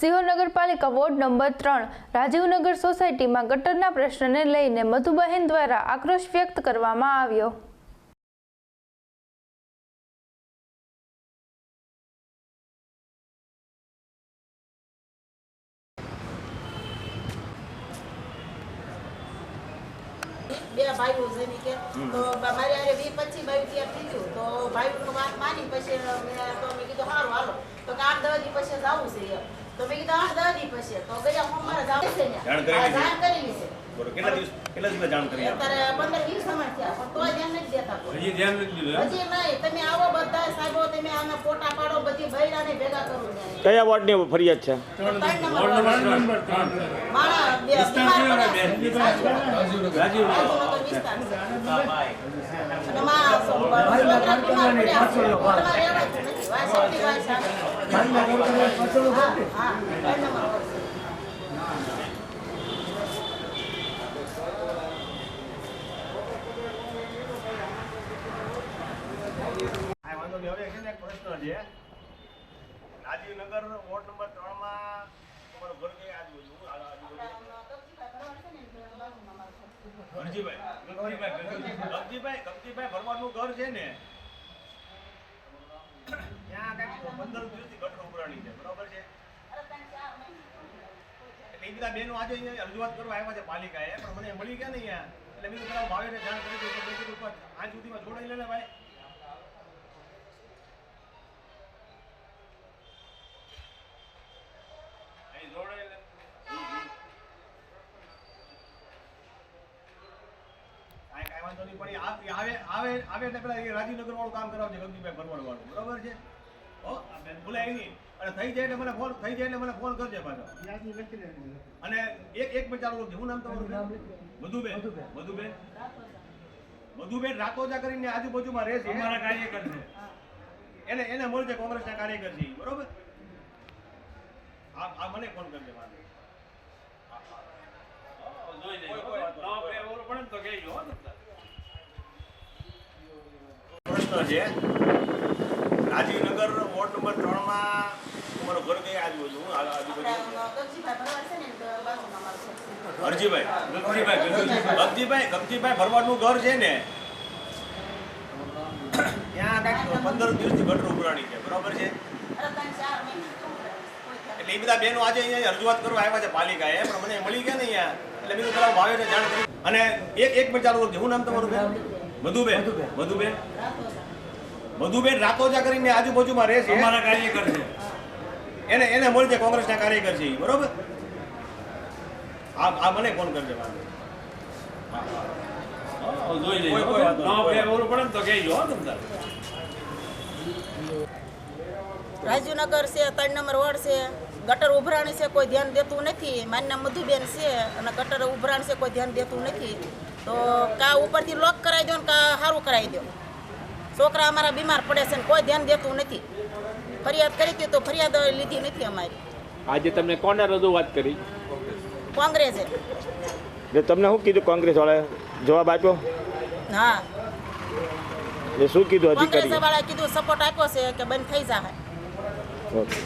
સિહોર નગરપાલિકા ward number ત્રણ રાજીવનગર સોસાયટીમાં ગટરના પ્રશ્નને લઈને મધુબહેન દ્વારા આક્રોશ વ્યક્ત કરવામાં આવ્યો. બે ભાઈઓ છે ને કે તો મારે હારે વીસ પચીસ ભાઈ ત્યાં થઈ ગયું તો ભાઈ વાત માની પછી તો મેં કીધું સારું હાલો. તો કે આઠ દસ દી પછી જવું છે એમ. તો મેં કીધું આ દાદી પછી તો ગયા ને જાણ છે? જાણ કરેલી છે કેટલા દિવસ કેટલા દિવસ જાણ કરી અત્યારે પંદર વીસ સમય થયા પણ તોય ધ્યાન નથી દેતા હજી ધ્યાન નથી દીધું હજી નહીં. તમે આવો બધા સાહેબો તમે આના ફોટા પાડો બધી બૈરાને ભેગા કરો ત્યાં. કયા વોર્ડની ફરિયાદ છે? પ્રશ્ન છે. રાજીવનગર વોર્ડ નંબર ત્રણમાં તમારું ઘર ભરવાડનું ઘર છે ને? ત્યાં કાંઈક પંદર દિવસથી ગટર ઉભરાણી છે, બરોબર છે? એટલે એ બધા બહેનો આજે રજૂઆત કરવા આવ્યા છે પાલિકાએ, પણ મને મળી ગયા ને અહીંયા. એટલે મેં કીધું, પેલા જાણ કરી દઉં આજ સુધીમાં જોડાઈ લે ભાઈ. વાંધો નહીં પણ આવે આવે આવે એટલે પેલા એ રાજીનગર વાળું કામ કરાવજે ગમતીભાઈ ભરવાડ વાળું બરોબર છે? હો ભૂલાય નહીં અને થઈ જાય એટલે મને ફોન થઈ જાય એટલે મને ફોન કરજે પાછો. અને એક એક મિનિટ ચાલુ હું નામ તમારું મધુબેન. મધુબેન. મધુબેન? રાકોજા કરીને આજુબાજુમાં રહે છે અમારા કાર્યકર છે. એને એને મળજે કોંગ્રેસના કાર્યકર છે બરોબર? આ આ મને ફોન કરજે મારે કોઈ- કોઈ વાંધો નહીં. પ્રશ્ન છે. રાજીવનગર વોર્ડ નંબર ત્રણમાં તમારું ઘર કઈ આજુબાજુ આજુબાજુ ગગજીભાઈ. હરજીભાઈ ગમજીભાઈ ગમજીભાઈ ભરવાડનું ઘર છે ને? ત્યાં કાંઈક પંદર દિવસથી ગટર ઉભરાણી છે. બરોબર છે? એટલે એ બધા બહેનો આજે અહીંયા રજૂઆત કરવા આવ્યા છે પાલિકાએ. પણ મને મળી ગયા ને અહીંયા? એટલે કીધું પેલા ભાવેને જાણ કરી. અને એક એક મિનિટ ચાલુ કરજો. હું નામ તમારું બેન? મધુબેન મધુબેન. મધુબેન. રાકોજા કરીને આજુબાજુમાં રહે છે. અમારા કાર્યકર છે. એને એને મળજે કોંગ્રેસના કાર્યકર છે બરોબર? આ આ મને ફોન કરજે. જોઈ ઓલું પડે ને તો કહેજો હો તમ તારે. રાજુનગર છે ત્રણ નંબર વોર્ડ છે. ગટર ઉભરાણી છે કોઈ ધ્યાન દેતું નથી. માન્ય મધુબેન છે અને ગટર ઉભરાણ છે કોઈ ધ્યાન દેતું નથી. તો કા ઉપરથી લોક કરાવી દો ને કા સારું કરાવી દો. છોકરા અમારા બીમાર પડે છે ને કોઈ ધ્યાન દેતું નથી. ફરિયાદ કરી હતી તો ફરિયાદ લીધી નથી અમારી. આજે તમને કોને રજૂઆત કરી? કોંગ્રેસે. એટલે તમને શું કીધું કોંગ્રેસ વાળાએ જવાબ આપ્યો? હા. એ શું કીધું અધિકારી વાળાએ કીધું સપોર્ટ આપ્યો છે કે બંધ થઈ જાય ઓકે.